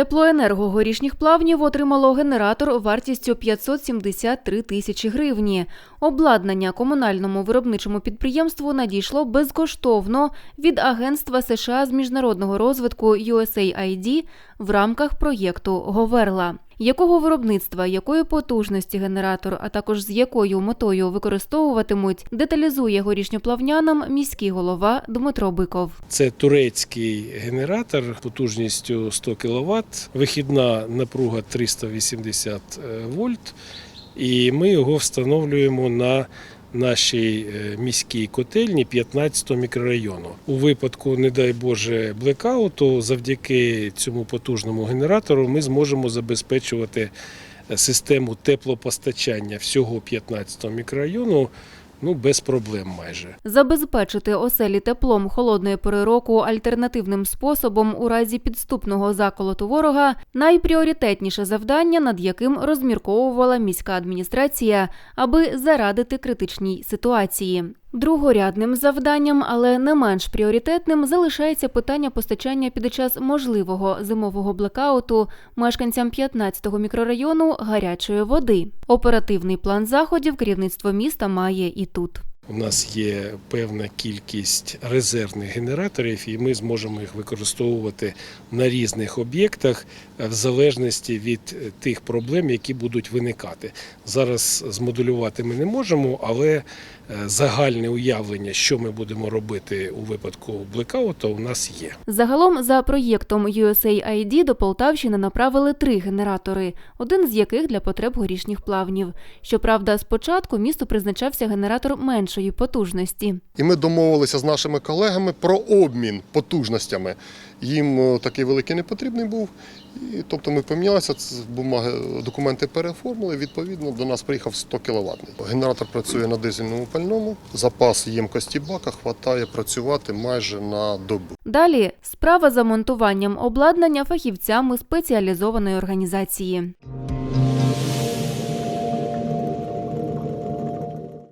Теплоенерго горішніх плавнів отримало генератор вартістю 573 тисячі гривні. Обладнання комунальному виробничому підприємству надійшло безкоштовно від Агентства США з міжнародного розвитку USAID в рамках проєкту Говерла. Якого виробництва, якої потужності генератор, а також з якою метою використовуватимуть, деталізує горішньоплавнянам міський голова Дмитро Биков. Це турецький генератор потужністю 100 кВт, вихідна напруга 380 вольт, і ми його встановлюємо на нашій е, міській котельні 15 мікрорайону. У випадку, не дай Боже, блекауту, завдяки цьому потужному генератору ми зможемо забезпечувати систему теплопостачання всього 15 мікрорайону ну, без проблем майже. Забезпечити оселі теплом холодної пори року альтернативним способом у разі підступного заколоту ворога найпріоритетніше завдання, над яким розмірковувала міська адміністрація, аби зарадити критичній ситуації. Другорядним завданням, але не менш пріоритетним, залишається питання постачання під час можливого зимового блекауту мешканцям 15-го мікрорайону гарячої води. Оперативний план заходів керівництво міста має і тут. У нас є певна кількість резервних генераторів, і ми зможемо їх використовувати на різних об'єктах е, в залежності від е, тих проблем, які будуть виникати. Зараз змоделювати ми не можемо, але загальне уявлення, що ми будемо робити у випадку блекауту, у нас є. Загалом за проєктом USAID до Полтавщини направили три генератори, один з яких для потреб горішніх плавнів. Щоправда, спочатку місту призначався генератор меншої потужності. І ми домовилися з нашими колегами про обмін потужностями. Їм е, такий великий не потрібний був. І, тобто ми помінялися, бумаги, документи переоформили. Відповідно, до нас приїхав 100 кВт. Генератор працює на дизельному пальному. Запас ємкості бака хватає працювати майже на добу. Далі справа за монтуванням обладнання фахівцями спеціалізованої організації.